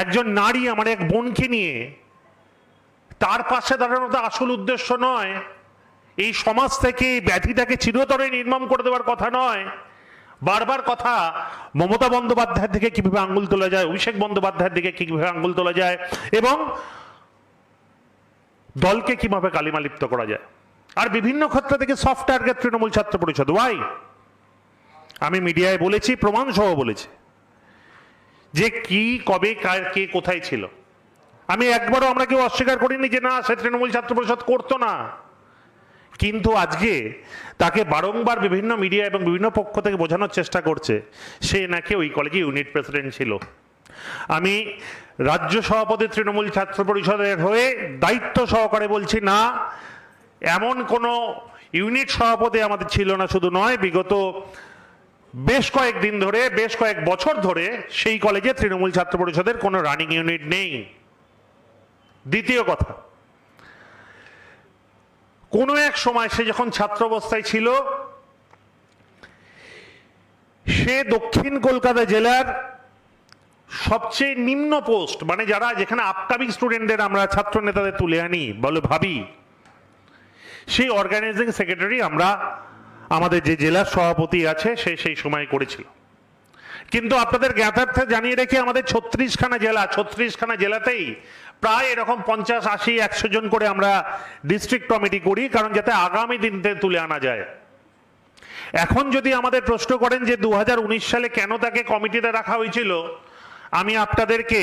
একজন নারী আমার এক বোনকে নিয়ে, তার পাশে দাঁড়ানো তো আসল উদ্দেশ্য নয়। এই সমাজ থেকে এই ব্যাধিটাকে চিরতরে নির্মম করে দেওয়ার কথা নয়। বারবার কথা, মমতা বন্দ্যোপাধ্যায়ের দিকে কীভাবে আঙ্গুল তোলা যায়, অভিষেক বন্দ্যোপাধ্যায়ের দিকে কীভাবে আঙ্গুল তোলা যায়, এবং দলকে কীভাবে কালিমালিপ্ত করা যায়। আর বিভিন্ন ক্ষেত্র থেকে সফট টার্গেট তৃণমূল ছাত্র পরিষদ। ওয়াই আমি মিডিয়ায় বলেছি প্রমাণ সহ বলেছি। যে কি, কবে, কার, কে কোথায় ছিল। আমি একবারও আমরা কেউ অস্বীকার করিনি যে না, সে তৃণমূল ছাত্র পরিষদ করতো না। কিন্তু আজকে তাকে বারংবার বিভিন্ন মিডিয়া এবং বিভিন্ন পক্ষ থেকে বোঝানোর চেষ্টা করছে, সে নাকি ওই কলেজে ইউনিট প্রেসিডেন্ট ছিল। আমি রাজ্য সভাপতি তৃণমূল ছাত্র পরিষদের হয়ে দায়িত্ব সহকারে বলছি, না, এমন কোনো ইউনিট সভাপতি আমাদের ছিল না, শুধু নয়, বিগত বেশ কয়েকদিন ধরে, বেশ কয়েক বছর ধরে সেই কলেজে তৃণমূল ছাত্র পরিষদের কোনো রানিং ইউনিট নেই। দ্বিতীয় কথা, কোনো এক সময় সে যখন ছাত্র অবস্থায় ছিল, সে দক্ষিণ কলকাতা জেলার সবচেয়ে নিম্ন পোস্ট মানে যারা যেখানে আপকামিং স্টুডেন্টদের আমরা, ছাত্র নেতাদের তুলে আনি, বলে ভাবি, সেই অর্গানাইজিং সেক্রেটারি আমরা আমাদের যে জেলার সভাপতি আছে, সে সেই সময় করেছিল। কিন্তু আপনাদের জ্ঞাতার্থে জানিয়ে রেখে আমাদের ছত্রিশখানা জেলা, ছত্রিশখানা জেলাতেই প্রায় এরকম পঞ্চাশ, আশি, একশো জন করে আমরা ডিস্ট্রিক্ট কমিটি করি, কারণ যাতে আগামী দিনতে তুলে আনা যায়। এখন যদি আমাদের প্রশ্ন করেন যে দু হাজার উনিশ সালে কেন তাকে কমিটিতে রাখা হয়েছিল আমি আপনাদেরকে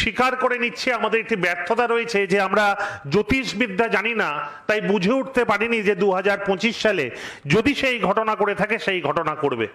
স্বীকার করে নিচ্ছি, আমাদের একটি ব্যর্থতা রয়েছে যে আমরা জ্যোতিষবিদ্যা জানি না, তাই বুঝে উঠতে পারিনি যে দু হাজার পঁচিশ সালে যদি সেই ঘটনা করে থাকে, সেই ঘটনা করবে।